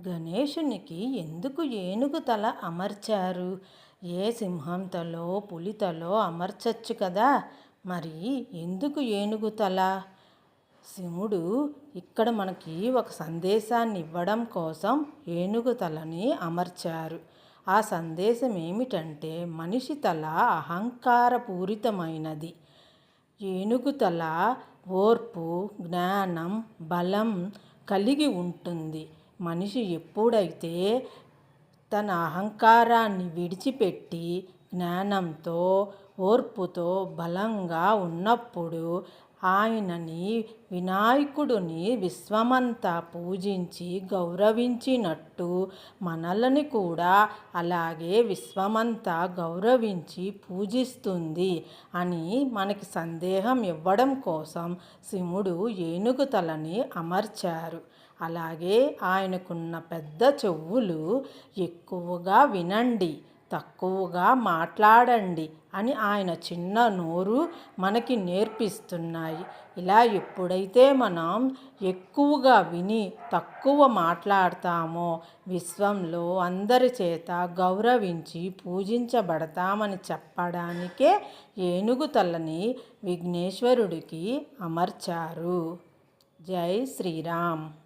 గణేశునికి ఎందుకు ఏనుగు తల అమర్చారు? ఏ సింహం తలో అమర్చచ్చు కదా? మరి ఎందుకు ఏనుగు తల? శివుడు ఇక్కడ మనకి ఒక సందేశాన్ని ఇవ్వడం కోసం ఏనుగు తలని అమర్చారు. ఆ సందేశం ఏమిటంటే మనిషి తల అహంకారపూరితమైనది. ఏనుగు తల ఓర్పు జ్ఞానం బలం కలిగి ఉంటుంది. మనిషి ఎప్పుడైతే తన అహంకారాన్ని విడిచిపెట్టి జ్ఞానంతో ఓర్పుతో బలంగా ఉన్నప్పుడు ఆయనని వినాయకుడిని విశ్వమంతా పూజించి గౌరవించినట్టు మనలని కూడా అలాగే విశ్వమంతా గౌరవించి పూజిస్తుంది అని మనకి సందేహం ఇవ్వడం కోసం శివుడు ఏనుగు తలని అమర్చారు. అలాగే ఆయనకున్న పెద్ద చెవులు ఎక్కువగా వినండి తక్కువగా మాట్లాడండి అని ఆయన చిన్న నోరు మనకి నేర్పిస్తున్నాయి. ఇలా ఎప్పుడైతే మనం ఎక్కువగా విని తక్కువ మాట్లాడతామో విశ్వంలో అందరి చేత గౌరవించి పూజించబడతామని చెప్పడానికే ఏనుగు తలని విఘ్నేశ్వరుడికి అమర్చారు. జై శ్రీరామ్.